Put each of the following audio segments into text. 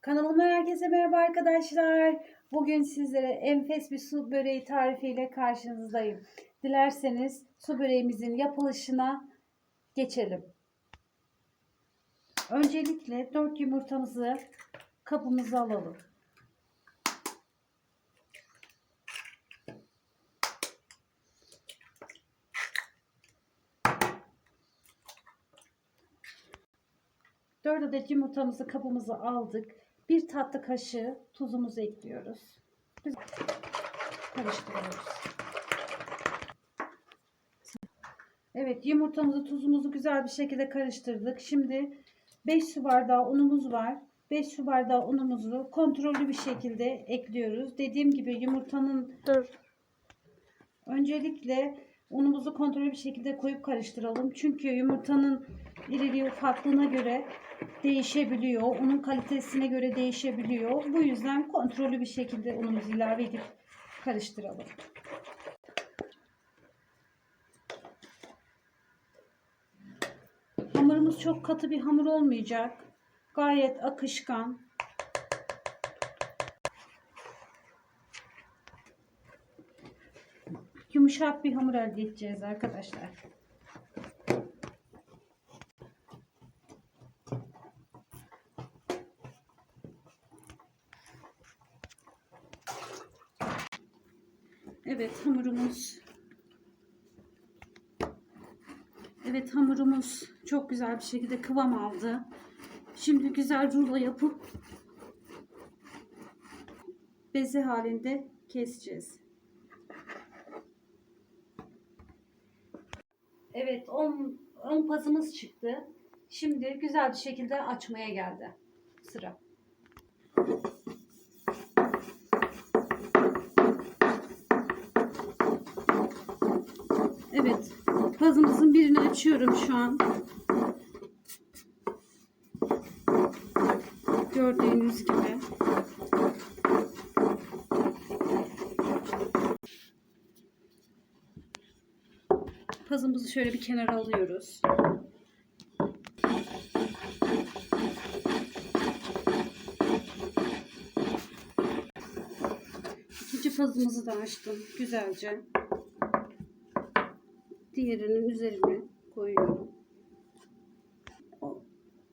Kanalımdan herkese merhaba arkadaşlar. Bugün sizlere enfes bir su böreği tarifiyle karşınızdayım. Dilerseniz su böreğimizin yapılışına geçelim. Öncelikle 4 yumurtamızı kabımıza alalım. Dört adet yumurtamızı kabımıza aldık. Bir tatlı kaşığı tuzumuzu ekliyoruz. Karıştırıyoruz. Evet yumurtamızı tuzumuzu güzel bir şekilde karıştırdık. Şimdi 5 su bardağı unumuz var. 5 su bardağı unumuzu kontrollü bir şekilde ekliyoruz. Dediğim gibi yumurtanın Dur. Öncelikle unumuzu kontrollü bir şekilde koyup karıştıralım. Çünkü yumurtanın iriliği ufaklığına göre değişebiliyor. Unun kalitesine göre değişebiliyor. Bu yüzden kontrollü bir şekilde unumuzu ilave edip karıştıralım. Hamurumuz çok katı bir hamur olmayacak. Gayet akışkan. yumuşak bir hamur elde edeceğiz arkadaşlar. Evet hamurumuz Evet hamurumuz çok güzel bir şekilde kıvam aldı. Şimdi güzel rulo yapıp beze halinde keseceğiz. Evet 10 10 pazımız çıktı. Şimdi güzel bir şekilde açmaya geldi sıra. Evet. Pazımızın birini açıyorum şu an. Gördüğünüz gibi. Pazımızı şöyle bir kenara alıyoruz. İkinci pazımızı da açtım güzelce. Diğerinin üzerine koyuyorum.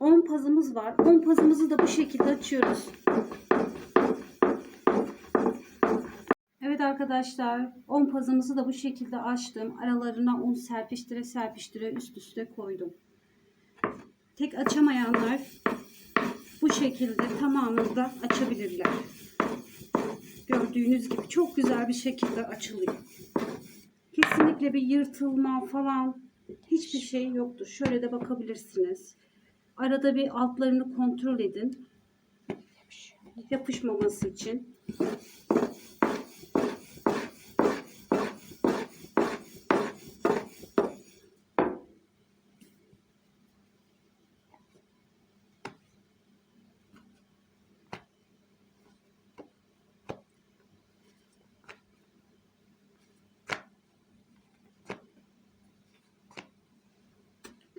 10 pazımız var. 10 pazımızı da bu şekilde açıyoruz. Evet arkadaşlar 10 pazımızı da bu şekilde açtım. Aralarına un serpiştire serpiştire üst üste koydum. Tek açamayanlar bu şekilde tamamını da açabilirler. Gördüğünüz gibi çok güzel bir şekilde açılıyor. Kesinlikle bir yırtılma falan hiçbir şey yoktur. Şöyle de bakabilirsiniz. Arada bir altlarını kontrol edin. Yapışmaması için.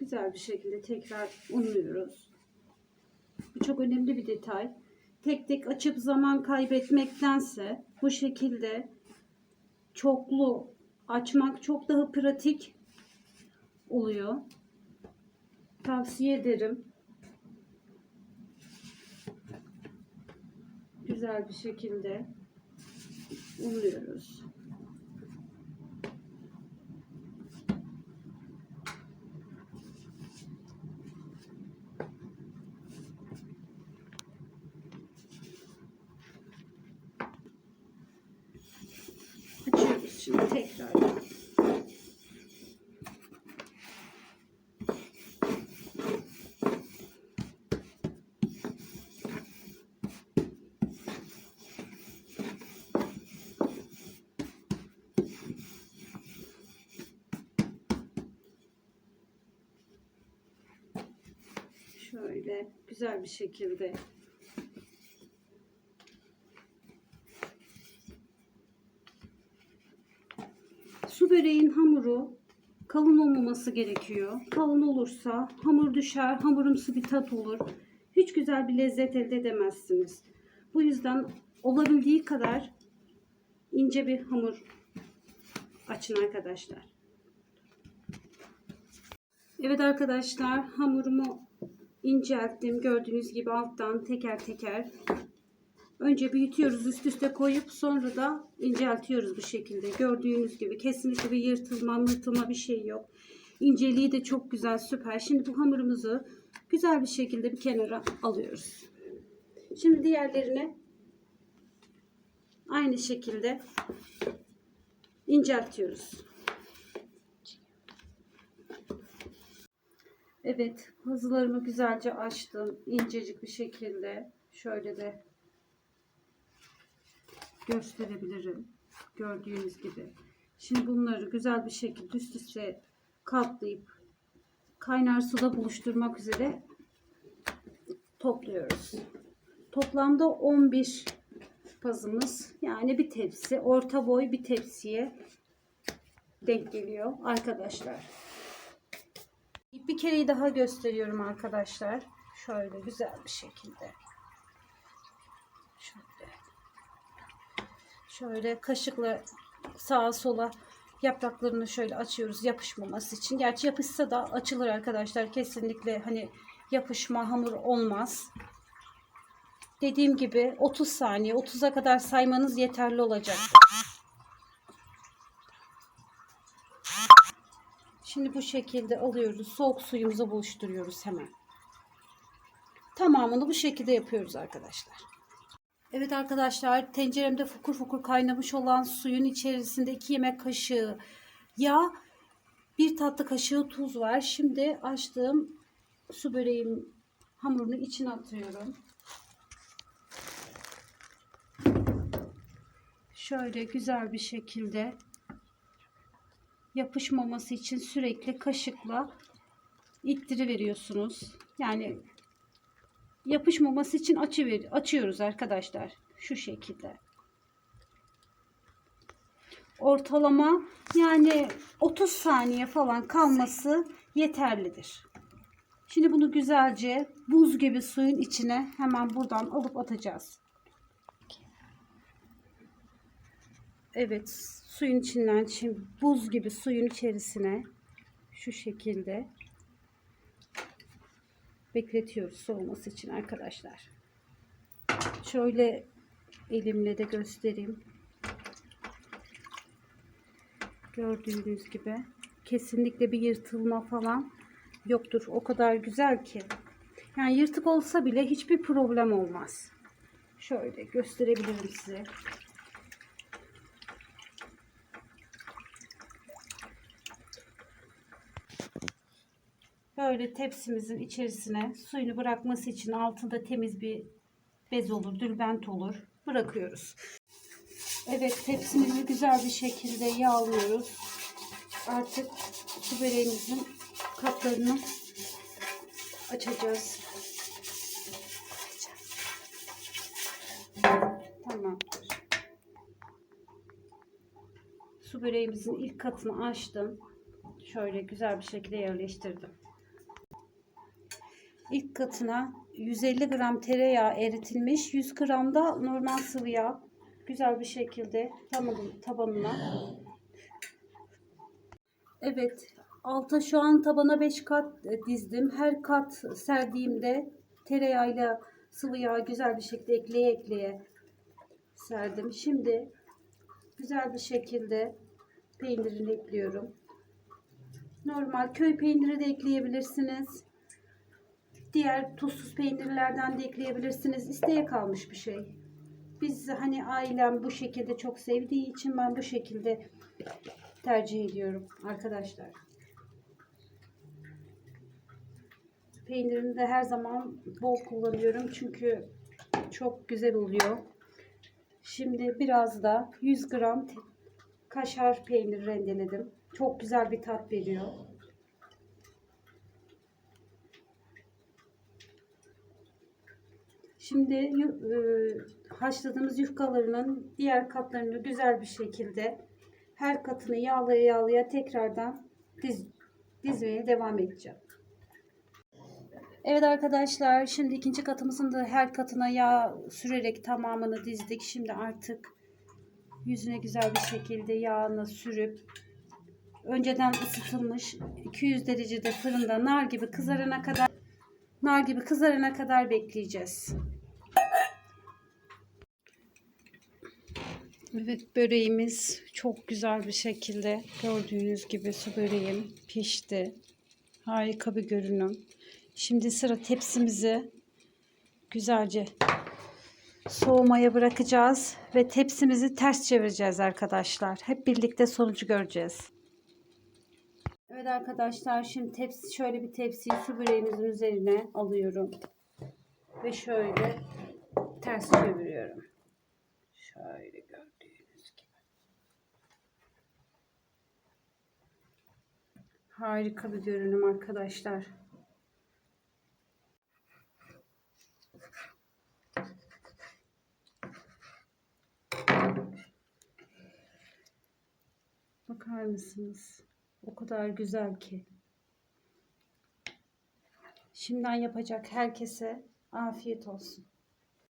Güzel bir şekilde tekrar unluyoruz. Bu çok önemli bir detay. Tek tek açıp zaman kaybetmektense bu şekilde çoklu açmak çok daha pratik oluyor. Tavsiye ederim. Güzel bir şekilde unluyoruz. Açıyoruz şimdi tekrar. Şöyle güzel bir şekilde Su böreğin hamuru kalın olmaması gerekiyor. Kalın olursa hamur düşer, hamurumsu bir tat olur. Hiç güzel bir lezzet elde edemezsiniz. Bu yüzden olabildiği kadar ince bir hamur açın arkadaşlar. Evet arkadaşlar hamurumu incelttim. Gördüğünüz gibi alttan teker teker. Önce büyütüyoruz üst üste koyup sonra da inceltiyoruz bu şekilde. Gördüğünüz gibi kesinlikle bir yırtılma mırtılma bir şey yok. İnceliği de çok güzel süper. Şimdi bu hamurumuzu güzel bir şekilde bir kenara alıyoruz. Şimdi diğerlerini aynı şekilde inceltiyoruz. Evet, hızlarımı güzelce açtım. incecik bir şekilde. Şöyle de gösterebilirim. Gördüğünüz gibi. Şimdi bunları güzel bir şekilde üst üste katlayıp kaynar suda buluşturmak üzere topluyoruz. Toplamda 11 pazımız yani bir tepsi orta boy bir tepsiye denk geliyor arkadaşlar. Bir kereyi daha gösteriyorum arkadaşlar. Şöyle güzel bir şekilde. Şöyle kaşıkla sağa sola yapraklarını şöyle açıyoruz yapışmaması için. Gerçi yapışsa da açılır arkadaşlar. Kesinlikle hani yapışma hamur olmaz. Dediğim gibi 30 saniye 30'a kadar saymanız yeterli olacak. Şimdi bu şekilde alıyoruz. Soğuk suyumuza buluşturuyoruz hemen. Tamamını bu şekilde yapıyoruz arkadaşlar. Evet arkadaşlar tenceremde fukur fukur kaynamış olan suyun içerisinde 2 yemek kaşığı yağ, bir tatlı kaşığı tuz var. Şimdi açtığım su böreğim hamurunu içine atıyorum. Şöyle güzel bir şekilde yapışmaması için sürekli kaşıkla ittiri veriyorsunuz. Yani yapışmaması için açı açıyoruz arkadaşlar. Şu şekilde. Ortalama yani 30 saniye falan kalması yeterlidir. Şimdi bunu güzelce buz gibi suyun içine hemen buradan alıp atacağız. Evet, suyun içinden şimdi buz gibi suyun içerisine şu şekilde bekletiyoruz soğuması için arkadaşlar. Şöyle elimle de göstereyim. Gördüğünüz gibi kesinlikle bir yırtılma falan yoktur. O kadar güzel ki. Yani yırtık olsa bile hiçbir problem olmaz. Şöyle gösterebilirim size. Böyle tepsimizin içerisine suyunu bırakması için altında temiz bir bez olur, dülbent olur. Bırakıyoruz. Evet tepsimizi güzel bir şekilde yağlıyoruz. Artık su böreğimizin kaplarını açacağız. Tamamdır. Su böreğimizin ilk katını açtım. Şöyle güzel bir şekilde yerleştirdim. İlk katına 150 gram tereyağı eritilmiş, 100 gram da normal sıvı yağ güzel bir şekilde tabanın, tabanına. Evet, alta şu an tabana 5 kat e, dizdim. Her kat serdiğimde tereyağıyla sıvı yağ güzel bir şekilde ekleye ekleye serdim. Şimdi güzel bir şekilde peynirini ekliyorum. Normal köy peyniri de ekleyebilirsiniz. Diğer tuzsuz peynirlerden de ekleyebilirsiniz. İsteğe kalmış bir şey. Biz hani ailem bu şekilde çok sevdiği için ben bu şekilde tercih ediyorum arkadaşlar. Peynirini de her zaman bol kullanıyorum çünkü çok güzel oluyor. Şimdi biraz da 100 gram kaşar peynir rendeledim. Çok güzel bir tat veriyor. Şimdi e, haşladığımız yufkalarının diğer katlarını güzel bir şekilde her katını yağlaya yağlaya tekrardan diz, dizmeye devam edeceğim. Evet arkadaşlar şimdi ikinci katımızın da her katına yağ sürerek tamamını dizdik. Şimdi artık yüzüne güzel bir şekilde yağını sürüp önceden ısıtılmış 200 derecede fırında nar gibi kızarana kadar nar gibi kızarana kadar bekleyeceğiz. Evet böreğimiz çok güzel bir şekilde gördüğünüz gibi su böreğim pişti. Harika bir görünüm. Şimdi sıra tepsimizi güzelce soğumaya bırakacağız ve tepsimizi ters çevireceğiz arkadaşlar. Hep birlikte sonucu göreceğiz. Evet arkadaşlar şimdi tepsi şöyle bir tepsiyi su böreğimizin üzerine alıyorum. Ve şöyle ters çeviriyorum. Şöyle gördüğünüz gibi. Harika bir görünüm arkadaşlar. Bakar mısınız? O kadar güzel ki. Şimdiden yapacak herkese afiyet olsun.